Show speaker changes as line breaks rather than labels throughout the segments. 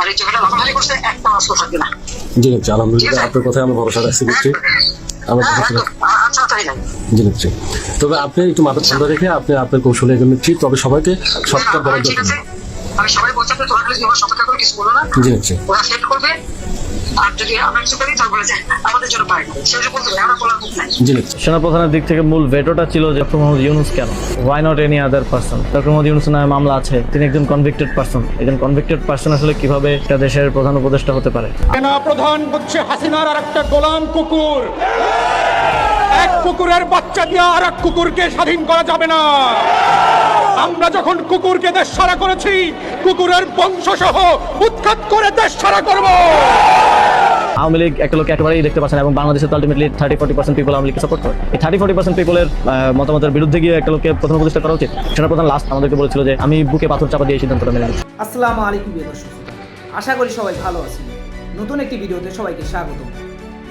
আর এই জায়গাটা লাফালাফি করছে একটা আসলো থাকবে না।
জি নিচ্ছি আলহামদুলিল্লাহ আপনার কথায় আমরা ভরসা রাখছি আমরা
হ্যাঁ, আচ্ছা তাই
জি তবে আপনি একটু মাথা ঠান্ডা রেখে আপনি আপনার কৌশলে এগিয়ে নিচ্ছি তবে সবাইকে সবটা
করার জন্য
দরকার
আমি সবাই বলছি তোরা খালি সতর্ক করে কিছু বলো না।
জি নিচ্ছি
ওরা সেট করবে।
সেনাপ্রধানের দিক থেকে মূল ভেটোটা ছিল যে ডক্টর মোহাম্মদ ইউনুস কেন? Why not any other person doctor Mohammad Yunus নামে মামলা আছে। তিনি একজন কনভিক্টেড পার্সন একজন কনভিক্টেড পার্সন আসলে কীভাবে একটা দেশের প্রধান উপদেষ্টা হতে পারে?
সেনাপ্রধান হচ্ছে হাসিনার আর একটা গোলাম কুকুর। এক কুকুরের বাচ্চা দিয়ে আর এক কুকুরকে স্বাধীন করা যাবে না। আমরা যখন কুকুরকে দেশ সারা করেছি কুকুরের বংশ সহ উৎখাত করে দেশ ছাড়া করব।
আওয়ামী লীগ একটা লোক একেবারেই দেখতে পাচ্ছে না এবং বাংলাদেশে তো ultimately thirty forty percent people Awami লীগকে সাপোর্ট করে। এই থার্টি ফোর্টি পার্সেন্ট পিপলের মতামতের বিরুদ্ধে গিয়ে একটা লোককে প্রথম প্রতিষ্ঠা করা উচিত। সেনাপ্রধান লাস্ট আমাদেরকে বলেছিল যে আমি বুকে পাথর চাপা দিয়ে এই সিদ্ধান্তটা মেনে নিচ্ছি।
আসসালামু আলাইকুম দর্শক আশা করি সবাই ভালো আছেন। নতুন একটি ভিডিওতে সবাইকে স্বাগত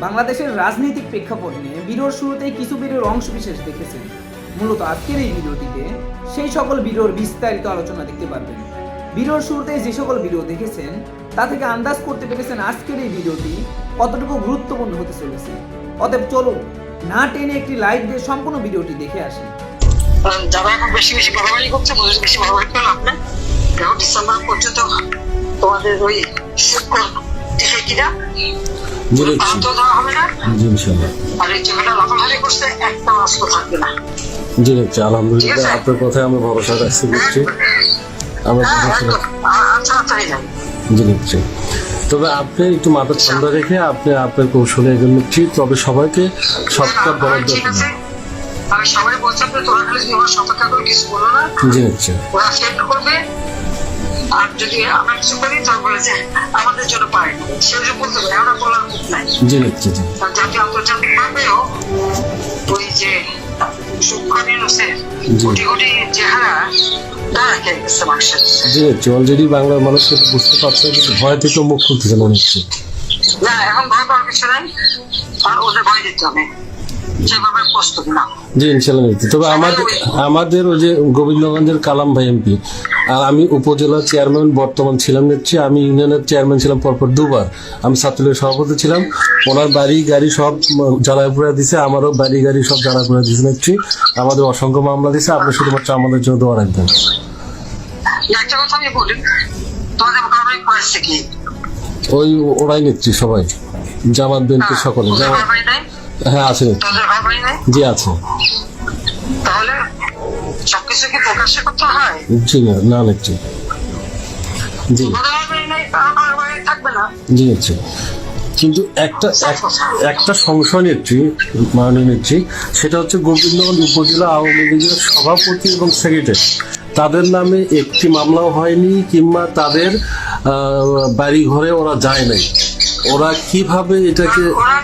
বাংলাদেশের রাজনৈতিক প্রেক্ষাপট নিয়ে ভিডিওর শুরুতেই কিছু ভিডিওর অংশ বিশেষ দেখেছেন। মূলত আজকের এই ভিডিওটিতে সেই সকল ভিডিওর বিস্তারিত আলোচনা দেখতে পারবেন। ভিডিওর শুরুতে যে সকল ভিডিও দেখেছেন, তা থেকে আন্দাজ করতে পেরেছেন আজকের এই ভিডিওটি কতটুকু গুরুত্বপূর্ণ হতে চলেছে। অতএব চলুন, না টেনে একটি লাইক দিয়ে সম্পূর্ণ ভিডিওটি দেখে
আর যারা এখন বেশি বেশি বাড়াবাড়ি করছে বেশি বাড়াবাড়ি করে লাভ নেই ডিসেম্বর পর্যন্ত তোমাদের ওই কিনা?
জি নিচ্ছি
আহত দেওয়া হবে না।
জি
আর এই জায়গাটা লাফালাফি করছে একটা আসলো থাকবে না।
জি নিচ্ছি আলহামদুলিল্লাহ আপনার কথায় আমরা ভরসা রাখছি নিচ্ছি আমরা
হ্যাঁ আচ্ছা তাই
জি তবে আপনি একটু মাথা ঠান্ডা রেখে আপনি আপনার কৌশলে এগিয়ে নিচ্ছি তবে সবাইকে সবটা বলার দরকার
আমি সবাই বলছি আপনি তোরা খালি আমার সতর্ক করে কিছু বলো না।
জি নিচ্ছি
ওরা সেট করবে। আর যদি আমরা কিছু করি তারপরে যে আমাদের জন্য পারে সেটা বলতে হবে আমরা বলার মুখ নাই। আন্তর্জাতিক ভাবেও ওই যে
অলরেডি বাংলার মানুষ বুঝতে পারছে কিন্তু ভয় থেকে মুখ খুলতেছে মনে হচ্ছে
না এখন ভয় পাওয়ার কিছু নাই আর ওদের ভয় দিতে হবে। না।
জি ইনশাল্লাহ। তবে আমাদের আমাদের ওই যে গোবিন্দগঞ্জের কালাম ভাই এমপি আর আমি উপজেলা চেয়ারম্যান বর্তমান ছিলাম নিচ্ছি আমি ইউনিয়নের চেয়ারম্যান ছিলাম পরপর দুবার। আমি ছাত্রলীগের সভাপতি ছিলাম। ওনার বাড়ি গাড়ি সব জ্বালায় পুরা দিছে আমারও বাড়ি গাড়ি সব জ্বালায় পুরা দিছে নিচ্ছি আমাদের অসংখ্য মামলা দিছে আপনি শুধুমাত্র আমাদের জন্য দোয়া রাখবেন।
একটা কথা আমি বলি তোমাদের মোকাবেলায় করেছে কি?
ওই ওরাই নিচ্ছি সবাই জামাত বিএনপি সকলে। হ্যাঁ আছে জি আছে।
সবকিছু কি প্রকাশ্যে করতে হয়?
জি না না নিচ্ছি জি।
থাকবে না
জি। নিচ্ছি কিন্তু একটা এক- একটা সংশয় নিচ্ছি মাননীয় নিচ্ছি সেটা হচ্ছে গোবিন্দগঞ্জ উপজেলা আওয়ামী লীগের সভাপতি এবং সেক্রেটারি তাদের নামে একটি মামলাও হয়নি কিংবা তাদের বাড়ি ঘরে ওরা যায় নাই। ওরা কীভাবে এটাকে
ওরা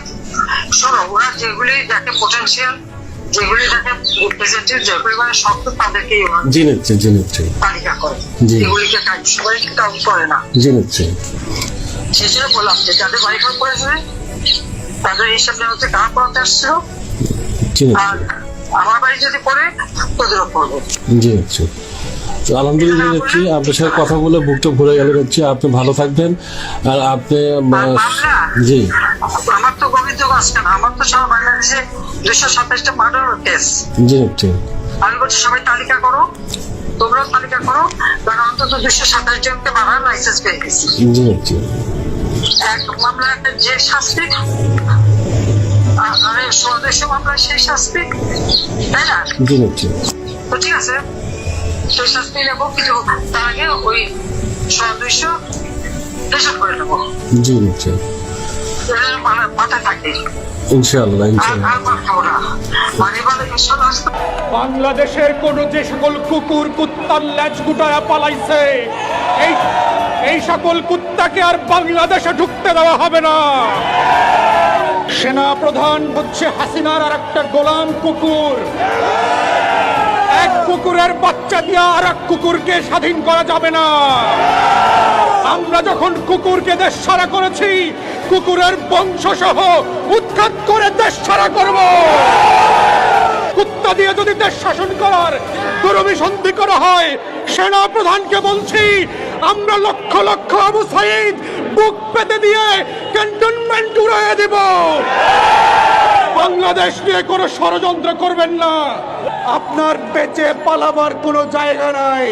শোনো ওরা যেগুলি দেখে পোটেনশিয়াল যেগুলি দেখে রিপ্রেজেন্টেটিভ যে পরিমাণে শক্ত তাদেরকেই
জি নিচ্ছি জি নিচ্ছি
তালিকা করে। এগুলিকে কাজ সবাই কাজ করে না।
জি নিচ্ছি
সেই জন্য বললাম যে যাদের বাড়ি ঘর করেছে তাদের হিসাব নেওয়া হচ্ছে কারা পড়াতে আসছিল? আর আমার বাড়ি যদি পড়ে তোদেরও পড়বে।
জি নিচ্ছি তো আলহামদুলিল্লাহ নিচ্ছি আপনার সাথে কথা বলে বুকটা ভরে গেলে নিচ্ছি আপনি ভালো থাকবেন। আর আপনি জি।
আমার তো গোবিন্দগঞ্জ কেন আমার তো সারা বাংলাদেশে দুশো সাতাশটা মার্ডার কেস
জি
আমি বলছি সবাই তালিকা করো। তোমরাও তালিকা করো। কারণ অন্তত দুশো সাতাশ জনকে মারার লাইসেন্স পেয়ে গেছি।
জি নিচ্ছি
এক মামলা একটা যে শাস্তি আর আর এই মামলা সেই শাস্তি। তাই না?
জি নিচ্ছি
তো ঠিক আছে। সেই শাস্তি নেব কিন্তু তার আগে ওই সদস্য হিসাব করে নেব।
জি নিচ্ছি
এটা মানে থাকে।
ইনশাআল্লাহ
মানে
বাংলাদেশের কোন যে সকল কুকুর কুত্তার ল্যাজ গুটায়া পালাইছে এই এই সকল কুত্তাকে আর বাংলাদেশে ঢুকতে দেওয়া হবে না। সেনা প্রধান হচ্ছে হাসিনার আর একটা গোলাম কুকুর। এক কুকুরের বাচ্চা দিয়ে আর এক কুকুরকে স্বাধীন করা যাবে না। আমরা যখন কুকুরকে দেশ ছাড়া করেছি, কুকুরের বংশ সহ উৎখাত করে দেশ ছাড়া করব। কুত্তা দিয়ে যদি দেশ শাসন করার দুরভিসন্ধি করা হয় সেনা প্রধানকে বলছি, আমরা লক্ষ লক্ষ আবু সাইদ বুক পেতে দিয়ে ক্যান্টনমেন্ট উড়াইয়ে দেব। বাংলাদেশ নিয়ে কোনো ষড়যন্ত্র করবেন না। আপনার বেঁচে পালাবার কোনো জায়গা নাই।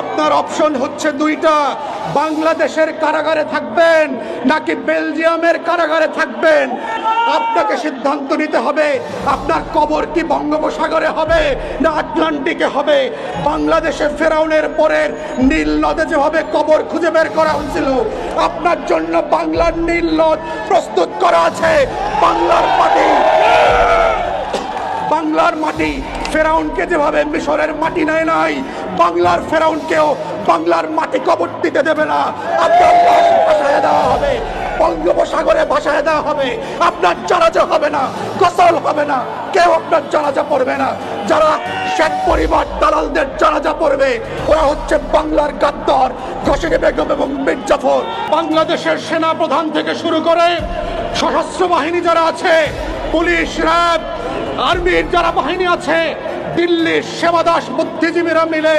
আপনার অপশন হচ্ছে দুইটা। বাংলাদেশের কারাগারে থাকবেন নাকি বেলজিয়ামের কারাগারে থাকবেন? আপনাকে সিদ্ধান্ত নিতে হবে, আপনার কবর কি বঙ্গোপসাগরে হবে না আটলান্টিকে হবে? বাংলাদেশে ফেরাউনের পরের নীল নদে যেভাবে কবর খুঁজে বের করা হয়েছিল, আপনার জন্য বাংলার নীল নদ প্রস্তুত করা আছে। বাংলার মাটি বাংলার মাটি ফেরাউনকে যেভাবে মিশরের মাটি নেয় নাই, বাংলার ফেরাউনকেও বাংলার মাটি কবর দিতে দেবে না। আপনার লাশ দেওয়া হবে, বঙ্গোপসাগরে ভাসায় দেওয়া হবে। আপনার জানাজা হবে না, গোসল হবে না, কেউ আপনার জানাজা পড়বে না। যারা শেখ পরিবার দালালদের জানাজা পড়বে, ওরা হচ্ছে বাংলার গাদ্দার ঘসিরে বেগম এবং মির্জাফর বাংলাদেশের সেনা প্রধান থেকে শুরু করে সশস্ত্র বাহিনী যারা আছে, পুলিশ, র্যাব আর্মির যারা বাহিনী আছে, দিল্লির সেবাদাস বুদ্ধিজীবীরা মিলে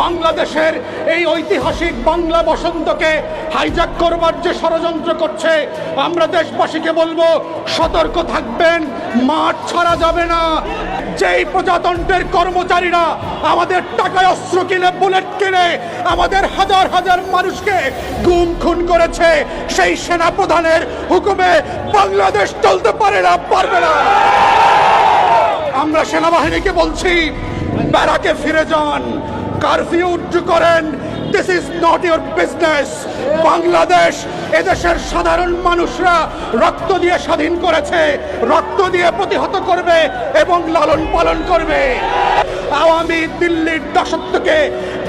বাংলাদেশের এই ঐতিহাসিক বাংলা বসন্তকে হাইজাক করবার যে ষড়যন্ত্র করছে, আমরা দেশবাসীকে বলব, সতর্ক থাকবেন, মাঠ ছাড়া যাবে না। যেই প্রজাতন্ত্রের কর্মচারীরা আমাদের টাকায় অস্ত্র কিনে, বুলেট কিনে, আমাদের হাজার হাজার মানুষকে গুম খুন করেছে, সেই সেনা প্রধানের হুকুমে বাংলাদেশ চলতে পারে না, পারবে না। আমরা সেনাবাহিনীকে বলছি, ব্যারাকে ফিরে যান। কারফিউ উজ্জু করেন। This is not your business Bangladesh এদেশের সাধারণ মানুষরা রক্ত দিয়ে স্বাধীন করেছে, রক্ত দিয়ে প্রতিহত করবে এবং লালন পালন করবে। আওয়ামী দিল্লির দাসত্বকে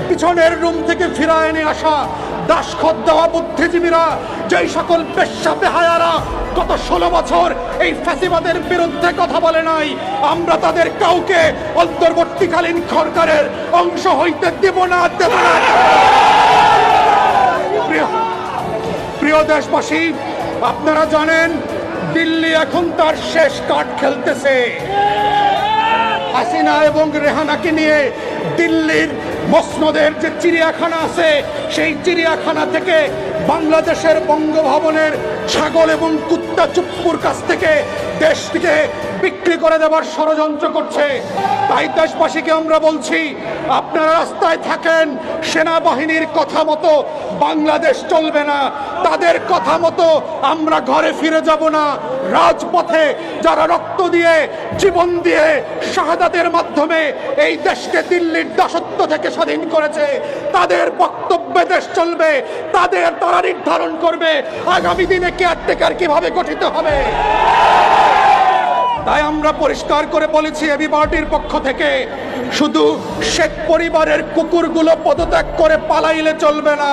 পিছনের রুম থেকে ফিরায় এনে আসা দাসখত দেওয়া বুদ্ধিজীবীরা, যেই সকল পেশা বেহায়ারা গত ষোলো বছর এই ফ্যাসিবাদের বিরুদ্ধে কথা বলে নাই। আমরা তাদের কাউকে অন্তর্বর্তীকালীন সরকারের অংশ হইতে দেব না না। প্রিয় দেশবাসী, আপনারা জানেন, দিল্লি এখন তার শেষ কাঠ খেলতেছে। হাসিনা এবং রেহানাকে নিয়ে দিল্লির মসনদের যে চিড়িয়াখানা আছে, সেই চিড়িয়াখানা থেকে বাংলাদেশের বঙ্গভবনের ছাগল এবং কুত্তা চুপ্পুর কাছ থেকে দেশটিকে বিক্রি করে দেবার ষড়যন্ত্র করছে। তাই দেশবাসীকে আমরা বলছি, আপনারা রাস্তায় থাকেন, সেনাবাহিনীর কথা মতো বাংলাদেশ চলবে না। তাদের কথা মতো আমরা ঘরে ফিরে যাব না। রাজপথে যারা রক্ত দিয়ে, জীবন দিয়ে শাহাদাতের মাধ্যমে এই দেশকে দিল্লির দাসত্ব থেকে স্বাধীন করেছে, তাদের বক্তব্যে দেশ চলবে, তাদের তারা নির্ধারণ করবে। আগামী দিনে কেয়ারটেকার কীভাবে গঠিত হবে? তাই আমরা পরিষ্কার করে বলেছি এবি পার্টির পক্ষ থেকে, শুধু শেখ পরিবারের কুকুরগুলো পদত্যাগ করে পালাইলে চলবে না।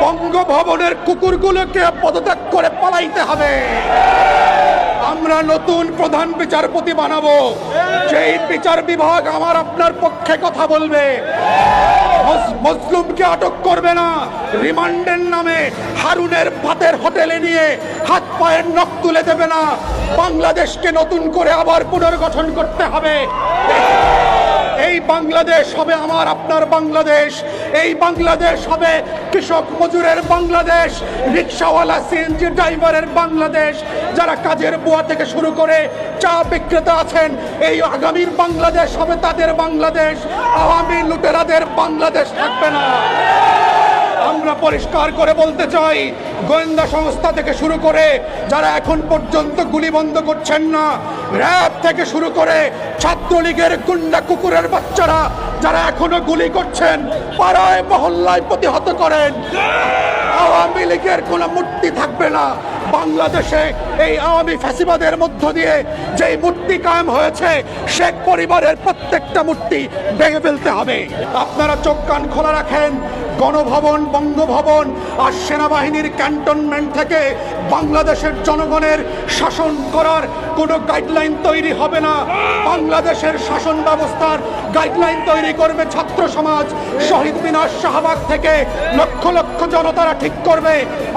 বঙ্গভবনের কুকুরগুলোকে পদত্যাগ করে পালাইতে হবে। আমরা নতুন প্রধান বিচারপতি বানাবো। সেই বিচার বিভাগ আমার আপনার পক্ষে কথা বলবে। মজ- মজলুমকে আটক করবে না। রিমান্ডের নামে হারুনের ভাতের হোটেলে নিয়ে হাত পায়ের নখ তুলে দেবে না। বাংলাদেশকে নতুন করে আবার পুনর্গঠন করতে হবে। এই বাংলাদেশ হবে আমার, আপনার বাংলাদেশ। এই বাংলাদেশ হবে কৃষক মজুরের বাংলাদেশ, রিক্সাওয়ালা সিএনজি ড্রাইভারের বাংলাদেশ। যারা কাজের বুয়া থেকে শুরু করে চা বিক্রেতা আছেন, এই আগামীর বাংলাদেশ হবে তাদের বাংলাদেশ। আওয়ামী লুটেরাদের বাংলাদেশ থাকবে না। আমরা পরিষ্কার করে বলতে চাই, গোয়েন্দা সংস্থা থেকে শুরু করে যারা এখন পর্যন্ত গুলি বন্ধ করছেন না, র্যাব থেকে শুরু করে ছাত্রলীগের গুন্ডা কুকুরের বাচ্চারা যারা এখনও গুলি করছেন, পাড়ায়, মহল্লায় প্রতিহত করেন। আওয়ামী লীগের কোনো মূর্তি থাকবে না। বাংলাদেশে এই আওয়ামী ফ্যাসিবাদের মধ্য দিয়ে যেই মূর্তি কায়েম হয়েছে শেখ পরিবারের প্রত্যেকটা মূর্তি ভেঙে ফেলতে হবে। আপনারা চোখ কান খোলা রাখেন গণভবন, বঙ্গভবন আর সেনাবাহিনীর ক্যান্টনমেন্ট থেকে বাংলাদেশের জনগণের শাসন করার কোনো গাইডলাইন তৈরি হবে না। বাংলাদেশের শাসন ব্যবস্থার গাইডলাইন তৈরি করবে ছাত্র সমাজ। শহীদ মিনার শাহবাগ থেকে লক্ষ লক্ষ জনতারা ঠিক করবে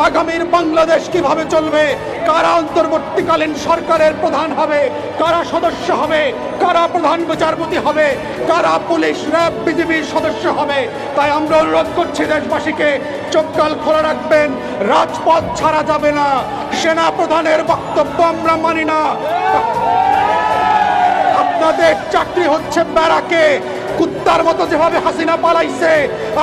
আগামীর বাংলাদেশ কীভাবে চলবে, কারা অন্তর্বর্তীকালীন সরকারের প্রধান হবে, কারা সদস্য হবে, কারা প্রধান বিচারপতি হবে, কারা পুলিশ, র্যাব বিজেপির সদস্য হবে। তাই আমরা অনুরোধ করছি দেশবাসীকে। চোখকাল খোলা রাখবেন, রাজপথ ছাড়া যাবে না। সেনা প্রধানের বক্তব্য আমরা মানি না। আপনাদের চাকরি হচ্ছে ব্যারাকে কুত্তার মতো যেভাবে হাসিনা পালাইছে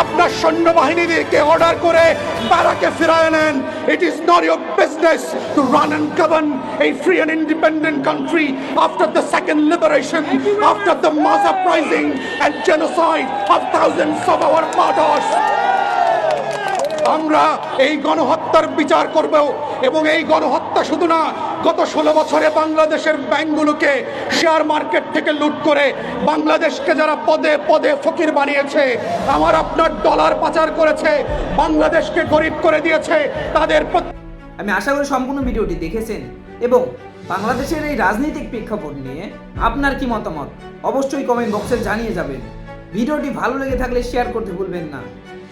আপনার সৈন্যবাহিনীদেরকে অর্ডার করে ব্যারাকে ফিরায় নেন it is not your business to run and govern a free and independent country after the second liberation, after the mass uprising and genocide of thousands of our martyrs. আমরা এই গণহত্যার বিচার করব এবং এই গণহত্যা শুধু না গত ষোলো বছরে বাংলাদেশের ব্যাংকগুলোকে শেয়ার মার্কেট থেকে লুট করে বাংলাদেশকে যারা পদে পদে ফকির বানিয়েছে, আমার আপনার ডলার পাচার করেছে, বাংলাদেশকে গরিব করে দিয়েছে, তাদের
আমি আশা করি সম্পূর্ণ ভিডিওটি দেখেছেন এবং বাংলাদেশের এই রাজনৈতিক প্রেক্ষাপট নিয়ে আপনার কি মতামত? অবশ্যই কমেন্ট বক্সে জানিয়ে যাবেন। ভিডিওটি ভালো লেগে থাকলে শেয়ার করতে ভুলবেন না।